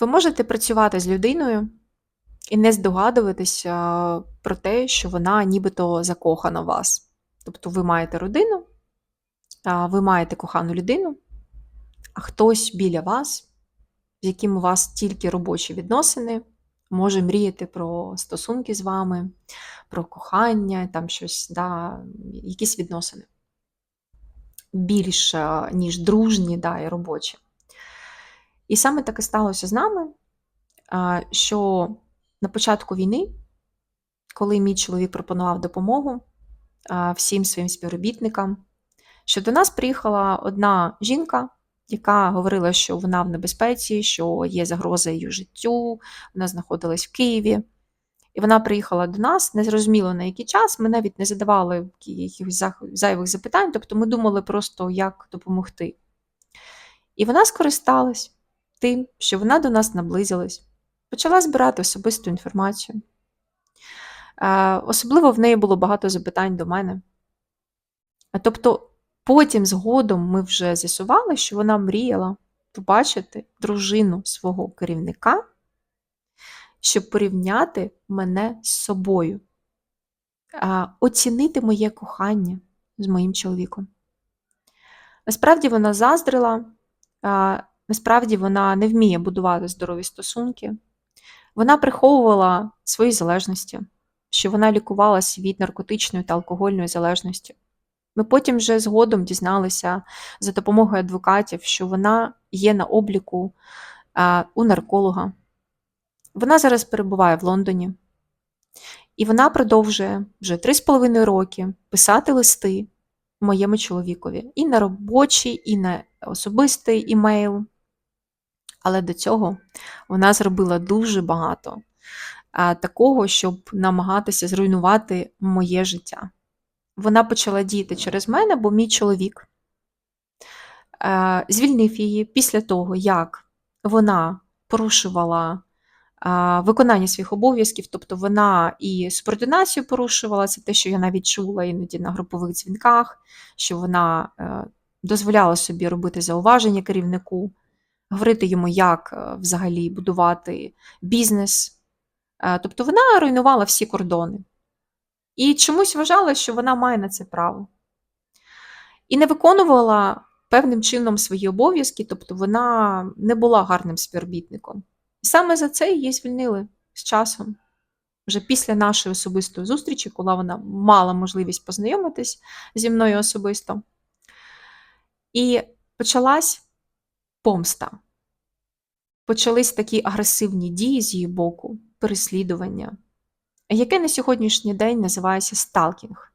Ви можете працювати з людиною і не здогадуватися про те, що вона нібито закохана в вас. Тобто ви маєте родину, ви маєте кохану людину, а хтось біля вас, з яким у вас тільки робочі відносини, може мріяти про стосунки з вами, про кохання, там щось, да, якісь відносини. Більш ніж дружні да, і робочі. І саме таке сталося з нами, що на початку війни, коли мій чоловік пропонував допомогу всім своїм співробітникам, що до нас приїхала одна жінка, яка говорила, що вона в небезпеці, що є загроза її життю, вона знаходилась в Києві. І вона приїхала до нас, незрозуміло на який час. Ми навіть не задавали якихось зайвих запитань, тобто ми думали просто, як допомогти. І вона скористалась тим, що вона до нас наблизилась, почала збирати особисту інформацію. Особливо в неї було багато запитань до мене. Тобто, потім згодом ми вже з'ясували, що вона мріяла побачити дружину свого керівника, щоб порівняти мене з собою, оцінити моє кохання з моїм чоловіком. Насправді вона заздрила, насправді вона не вміє будувати здорові стосунки. Вона приховувала свої залежності, що вона лікувалась від наркотичної та алкогольної залежності. Ми потім вже згодом дізналися за допомогою адвокатів, що вона є на обліку а, у нарколога. Вона зараз перебуває в Лондоні, і вона продовжує вже 3,5 роки писати листи моєму чоловікові і на робочий, і на особистий імейл. Але до цього вона зробила дуже багато такого, щоб намагатися зруйнувати моє життя. Вона почала діяти через мене, бо мій чоловік звільнив її після того, як вона порушувала виконання своїх обов'язків, тобто вона і субординацію порушувала, це те, що я навіть чула іноді на групових дзвінках, що вона е, дозволяла собі робити зауваження керівнику, говорити йому, як е, взагалі будувати бізнес. Е, Тобто вона руйнувала всі кордони. І чомусь вважала, що вона має на це право. І не виконувала певним чином свої обов'язки, тобто вона не була гарним співробітником. І саме за це її звільнили з часом. Вже після нашої особистої зустрічі, коли вона мала можливість познайомитись зі мною особисто. І почалась помста. Почались такі агресивні дії з її боку, переслідування, яке на сьогоднішній день називається сталкінг.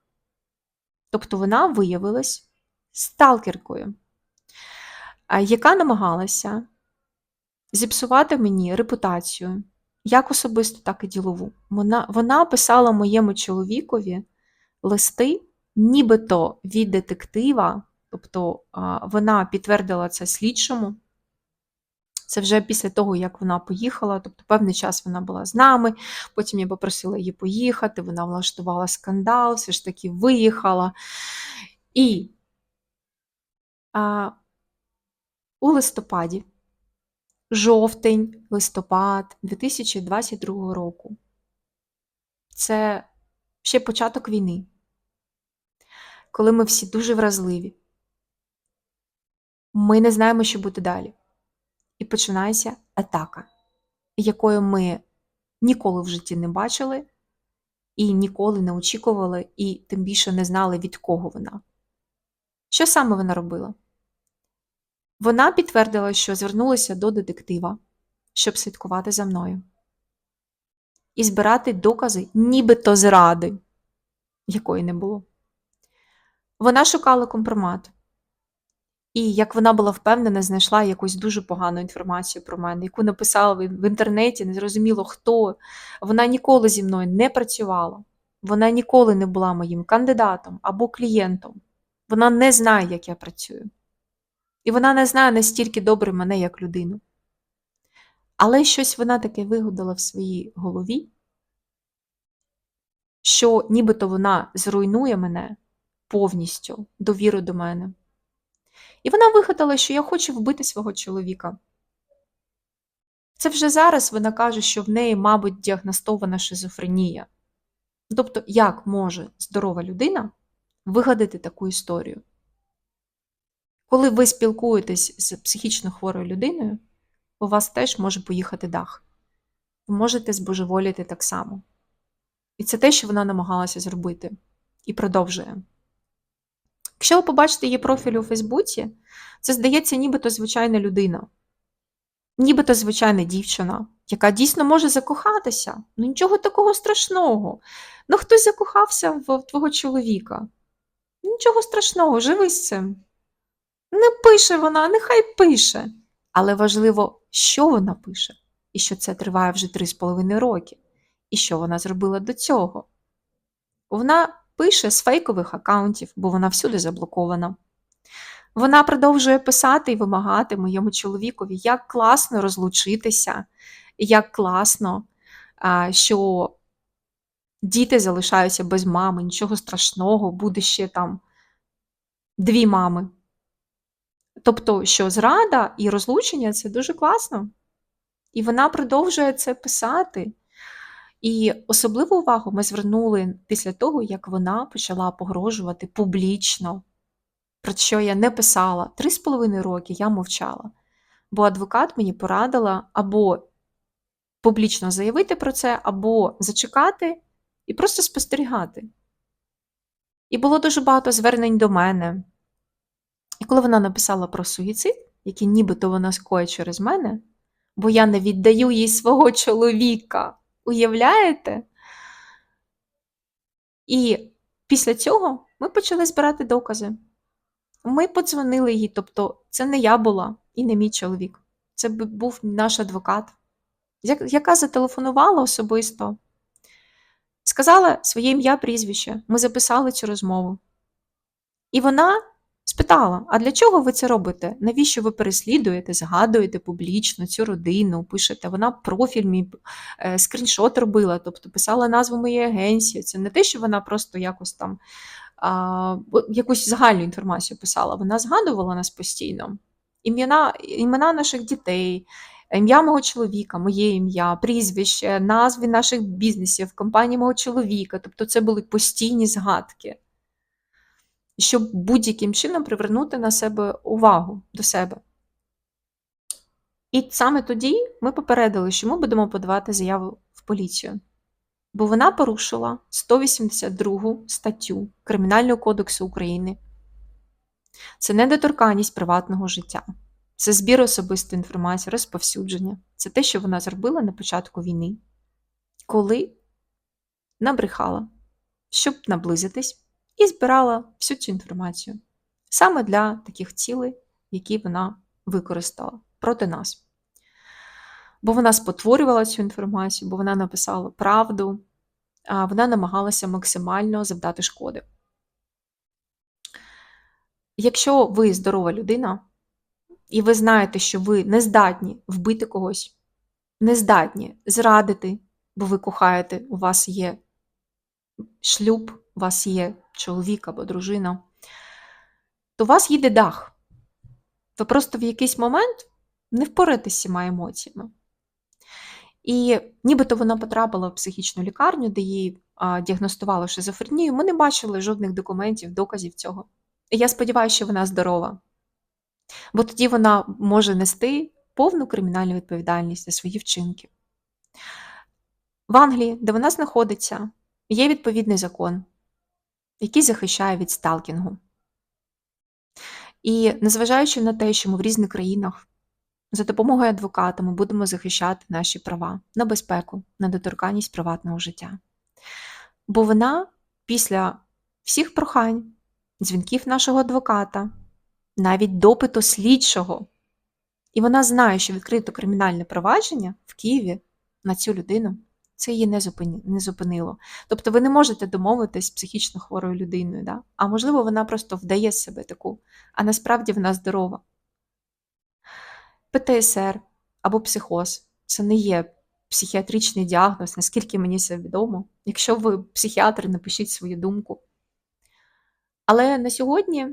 Тобто вона виявилась сталкеркою, яка намагалася зіпсувати мені репутацію, як особисто, так і ділову. Вона, вона писала моєму чоловікові листи, нібито від детектива, тобто вона підтвердила це слідчому. Це вже після того, як вона поїхала, тобто певний час вона була з нами, потім я попросила її поїхати, вона влаштувала скандал, все ж таки виїхала. І а, у листопаді, жовтень, листопад 2022 року, це ще початок війни, коли ми всі дуже вразливі. Ми не знаємо, що буде далі. І починається атака, якої ми ніколи в житті не бачили, і ніколи не очікували, і тим більше не знали, від кого вона. Що саме вона робила? Вона підтвердила, що звернулася до детектива, щоб слідкувати за мною і збирати докази, нібито зради, якої не було. Вона шукала компромат. І як вона була впевнена, знайшла якусь дуже погану інформацію про мене, яку написала в інтернеті, незрозуміло хто. Вона ніколи зі мною не працювала. Вона ніколи не була моїм кандидатом або клієнтом. Вона не знає, як я працюю. І вона не знає настільки добре мене як людину. Але щось вона таке вигадала в своїй голові, що нібито вона зруйнує мене повністю довіру до мене. І вона вигадала, що я хочу вбити свого чоловіка. Це вже зараз вона каже, що в неї, мабуть, діагностована шизофренія. Тобто, як може здорова людина вигадати таку історію? Коли ви спілкуєтесь з психічно хворою людиною, у вас теж може поїхати дах. Ви можете збожеволіти так само. І це те, що вона намагалася зробити, і продовжує. Якщо ви побачите її профіль у Фейсбуці, це здається, нібито звичайна людина, нібито звичайна дівчина, яка дійсно може закохатися. Ну нічого такого страшного. Ну, хтось закохався в твого чоловіка. Нічого страшного, живи з цим. Не пише вона, нехай пише. Але важливо, що вона пише, і що це триває вже 3,5 роки. І що вона зробила до цього? Вона пише з фейкових аккаунтів, бо вона всюди заблокована. Вона продовжує писати і вимагати моєму чоловікові, як класно розлучитися, як класно, що діти залишаються без мами, нічого страшного, буде ще там дві мами. Тобто, що зрада і розлучення це дуже класно. І вона продовжує це писати. І особливу увагу ми звернули після того, як вона почала погрожувати публічно, про що я не писала. Три з половиною роки я мовчала. Бо адвокат мені порадила або публічно заявити про це, або зачекати і просто спостерігати. І було дуже багато звернень до мене. І коли вона написала про суїцид, який нібито вона скоє через мене, бо я не віддаю їй свого чоловіка. Уявляєте? І після цього ми почали збирати докази. Ми подзвонили їй, тобто це не я була і не мій чоловік. Це був наш адвокат, яка зателефонувала особисто, сказала своє ім'я прізвище. Ми записали цю розмову. І вона Спитала: а для чого ви це робите? Навіщо ви переслідуєте, згадуєте публічно цю родину, пишете? Вона профіль мій е, скріншот робила, тобто писала назву моєї агенції. Це не те, що вона просто якось там а, якусь загальну інформацію писала. Вона згадувала нас постійно. Ім'я, імена наших дітей, ім'я мого чоловіка, моє ім'я, прізвище, назви наших бізнесів, компанії мого чоловіка. Тобто це були постійні згадки щоб будь-яким чином привернути на себе увагу до себе. І саме тоді ми попередили, що ми будемо подавати заяву в поліцію. Бо вона порушила 182 статтю Кримінального кодексу України. Це недоторканність приватного життя, це збір особистої інформації, розповсюдження. Це те, що вона зробила на початку війни, коли набрехала, щоб наблизитись і збирала всю цю інформацію саме для таких цілей, які вона використала проти нас. Бо вона спотворювала цю інформацію, бо вона написала правду, а вона намагалася максимально завдати шкоди. Якщо ви здорова людина, і ви знаєте, що ви не здатні вбити когось, не здатні зрадити, бо ви кохаєте, у вас є шлюб, у вас є чоловік або дружина, то у вас їде дах. Ви просто в якийсь момент не з цими емоціями. І нібито вона потрапила в психічну лікарню, де а, діагностували шизофренію. Ми не бачили жодних документів, доказів цього. І я сподіваюся, що вона здорова. Бо тоді вона може нести повну кримінальну відповідальність за свої вчинки. В Англії, де вона знаходиться, є відповідний закон, який захищає від сталкінгу. І незважаючи на те, що ми в різних країнах за допомогою адвоката ми будемо захищати наші права на безпеку, на доторканність приватного життя. Бо вона після всіх прохань, дзвінків нашого адвоката, навіть допиту слідчого, і вона знає, що відкрито кримінальне провадження в Києві на цю людину це її не не зупинило. Тобто ви не можете домовитись з психічно хворою людиною, да? а можливо, вона просто вдає себе таку, а насправді вона здорова. ПТСР або психоз це не є психіатричний діагноз, наскільки мені це відомо. Якщо ви психіатр, напишіть свою думку. Але на сьогодні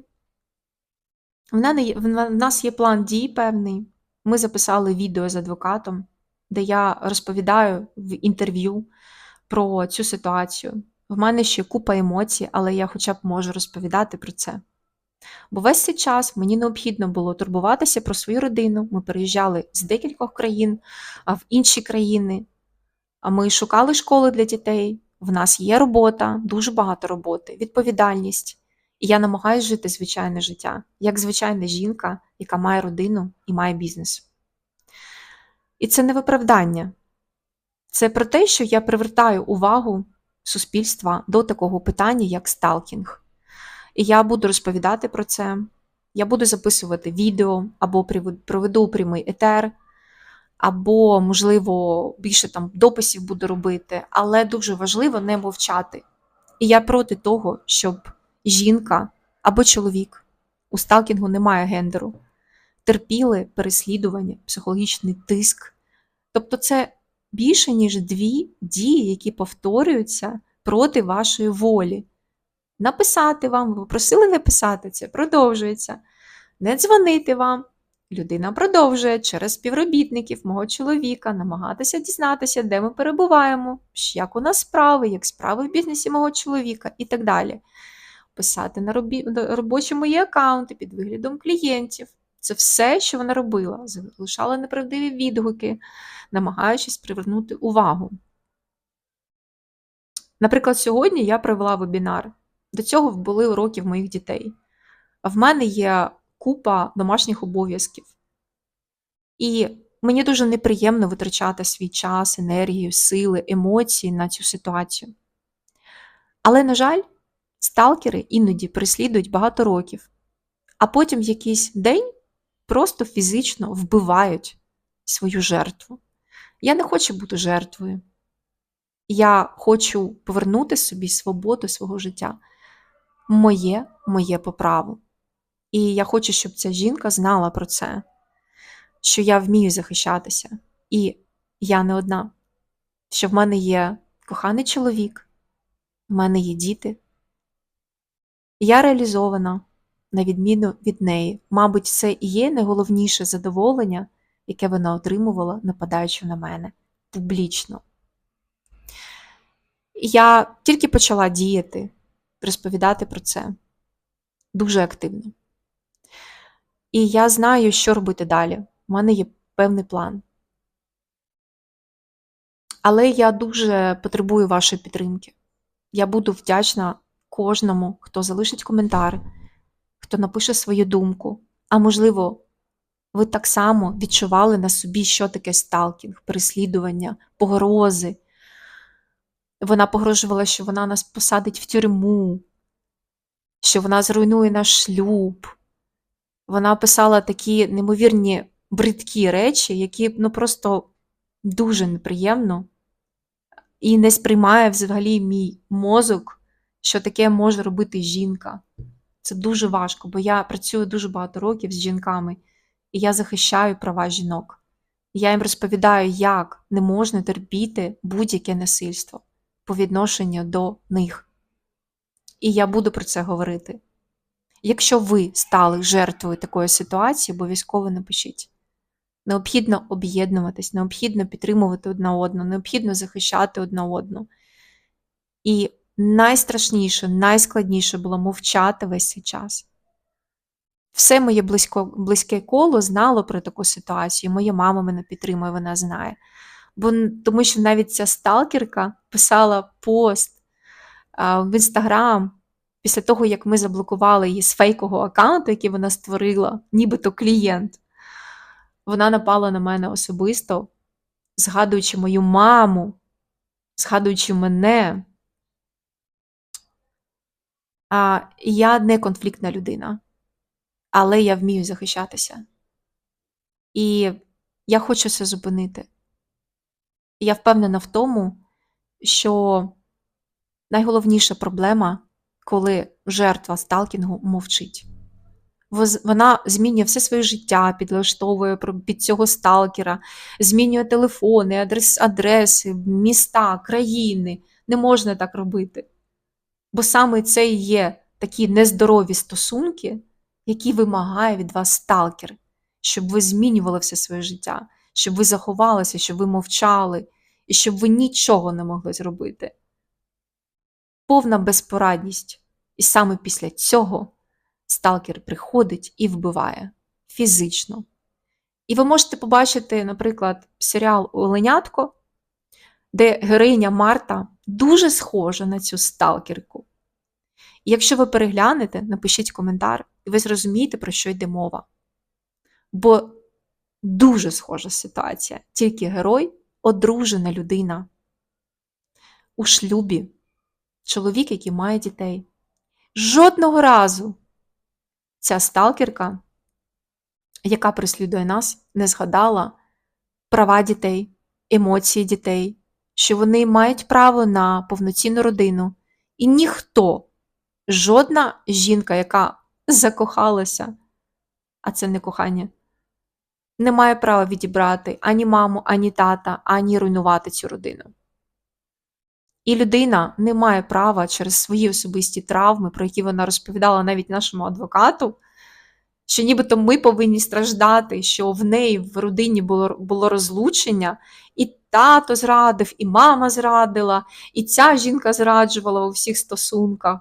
в нас є план дій певний. Ми записали відео з адвокатом де я розповідаю в інтерв'ю про цю ситуацію. В мене ще купа емоцій, але я хоча б можу розповідати про це. Бо весь цей час мені необхідно було турбуватися про свою родину. Ми переїжджали з декількох країн в інші країни. А ми шукали школи для дітей. В нас є робота, дуже багато роботи, відповідальність. І я намагаюся жити звичайне життя, як звичайна жінка, яка має родину і має бізнес. І це не виправдання. Це про те, що я привертаю увагу суспільства до такого питання, як сталкінг. І я буду розповідати про це. Я буду записувати відео або проведу прямий етер, або, можливо, більше там дописів буду робити, але дуже важливо не мовчати. І я проти того, щоб жінка або чоловік у сталкінгу немає гендеру, терпіли переслідування, психологічний тиск. Тобто, це більше, ніж дві дії, які повторюються проти вашої волі. Написати вам, ви просили не писати, це продовжується. Не дзвонити вам. Людина продовжує через співробітників мого чоловіка намагатися дізнатися, де ми перебуваємо, як у нас справи, як справи в бізнесі мого чоловіка і так далі. Писати на робочі мої аккаунти під виглядом клієнтів. Це все, що вона робила, залишала неправдиві відгуки, намагаючись привернути увагу. Наприклад, сьогодні я провела вебінар. До цього були уроки в моїх дітей. А в мене є купа домашніх обов'язків. І мені дуже неприємно витрачати свій час, енергію, сили, емоції на цю ситуацію. Але, на жаль, сталкери іноді переслідують багато років, а потім якийсь день просто фізично вбивають свою жертву. Я не хочу бути жертвою. Я хочу повернути собі свободу свого життя. Моє, моє по праву. І я хочу, щоб ця жінка знала про це, що я вмію захищатися. І я не одна, що в мене є коханий чоловік, в мене є діти. Я реалізована, на відміну від неї. Мабуть, це і є найголовніше задоволення, яке вона отримувала, нападаючи на мене публічно. Я тільки почала діяти, розповідати про це дуже активно. І я знаю, що робити далі. У мене є певний план. Але я дуже потребую вашої підтримки. Я буду вдячна кожному, хто залишить коментар, хто напише свою думку. А можливо, ви так само відчували на собі, що таке сталкінг, переслідування, погрози. Вона погрожувала, що вона нас посадить в тюрму, що вона зруйнує наш шлюб. Вона писала такі неймовірні бридкі речі, які ну, просто дуже неприємно і не сприймає взагалі мій мозок, що таке може робити жінка. Це дуже важко, бо я працюю дуже багато років з жінками, і я захищаю права жінок. Я їм розповідаю, як не можна терпіти будь-яке насильство по відношенню до них. І я буду про це говорити. Якщо ви стали жертвою такої ситуації, обов'язково напишіть. Необхідно об'єднуватись, необхідно підтримувати одна одну, необхідно захищати одна одну. І найстрашніше, найскладніше було мовчати весь цей час. Все моє близько, близьке коло знало про таку ситуацію. Моя мама мене підтримує, вона знає. Бо, Тому що навіть ця сталкерка писала пост а, в інстаграм після того, як ми заблокували її з фейкового аккаунту, який вона створила, нібито клієнт. Вона напала на мене особисто, згадуючи мою маму, згадуючи мене. А Я не конфліктна людина, але я вмію захищатися. І я хочу це зупинити. Я впевнена в тому, що найголовніша проблема, коли жертва сталкінгу мовчить. Вона змінює все своє життя, підлаштовує під цього сталкера, змінює телефони, адрес, адреси, міста, країни. Не можна так робити. Бо саме це і є такі нездорові стосунки, які вимагає від вас сталкер, щоб ви змінювали все своє життя, щоб ви заховалися, щоб ви мовчали, і щоб ви нічого не могли зробити. Повна безпорадність. І саме після цього сталкер приходить і вбиває фізично. І ви можете побачити, наприклад, серіал Оленятко, де героїня Марта дуже схожа на цю сталкерку. І якщо ви переглянете, напишіть коментар, і ви зрозумієте, про що йде мова. Бо дуже схожа ситуація. Тільки герой одружена людина. У шлюбі чоловік, який має дітей. Жодного разу ця сталкерка, яка переслідує нас, не згадала права дітей, емоції дітей, що вони мають право на повноцінну родину. І ніхто, жодна жінка, яка закохалася, а це не кохання, не має права відібрати ані маму, ані тата, ані руйнувати цю родину. І людина не має права через свої особисті травми, про які вона розповідала навіть нашому адвокату, що нібито ми повинні страждати, що в неї в родині було було розлучення, і тато зрадив, і мама зрадила, і ця жінка зраджувала у всіх стосунках.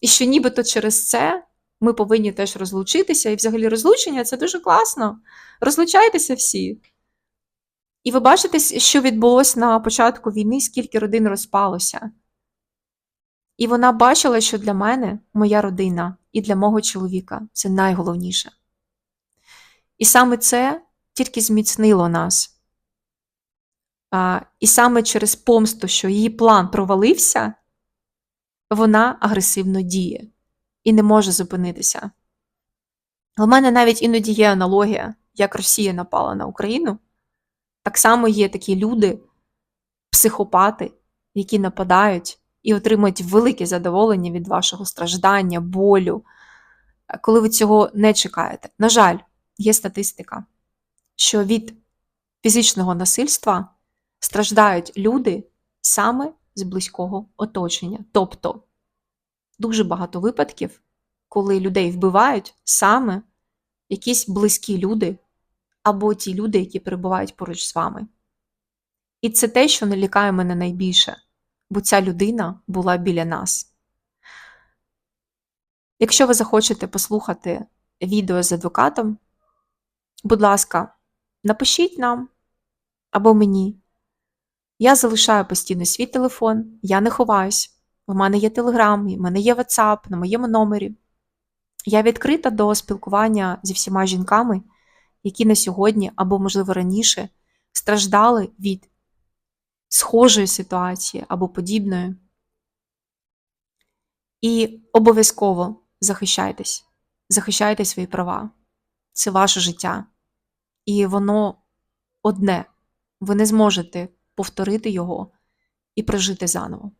І що нібито через це ми повинні теж розлучитися. І взагалі розлучення це дуже класно. Розлучайтеся всі. І ви бачите, що відбулося на початку війни, скільки родин розпалося. І вона бачила, що для мене моя родина і для мого чоловіка це найголовніше. І саме це тільки зміцнило нас. А, І саме через помсту, що її план провалився, вона агресивно діє і не може зупинитися. У мене навіть іноді є аналогія, як Росія напала на Україну. Так само є такі люди, психопати, які нападають і отримують велике задоволення від вашого страждання, болю, коли ви цього не чекаєте. На жаль, є статистика, що від фізичного насильства страждають люди саме з близького оточення. Тобто дуже багато випадків, коли людей вбивають саме якісь близькі люди або ті люди, які перебувають поруч з вами. І це те, що не лякає мене найбільше, бо ця людина була біля нас. Якщо ви захочете послухати відео з адвокатом, будь ласка, напишіть нам або мені. Я залишаю постійно свій телефон, я не ховаюсь. У мене є Телеграм, у мене є WhatsApp на моєму номері. Я відкрита до спілкування зі всіма жінками, які на сьогодні або, можливо, раніше страждали від схожої ситуації або подібної. І обов'язково захищайтесь, захищайте свої права. Це ваше життя. І воно одне. Ви не зможете повторити його і прожити заново.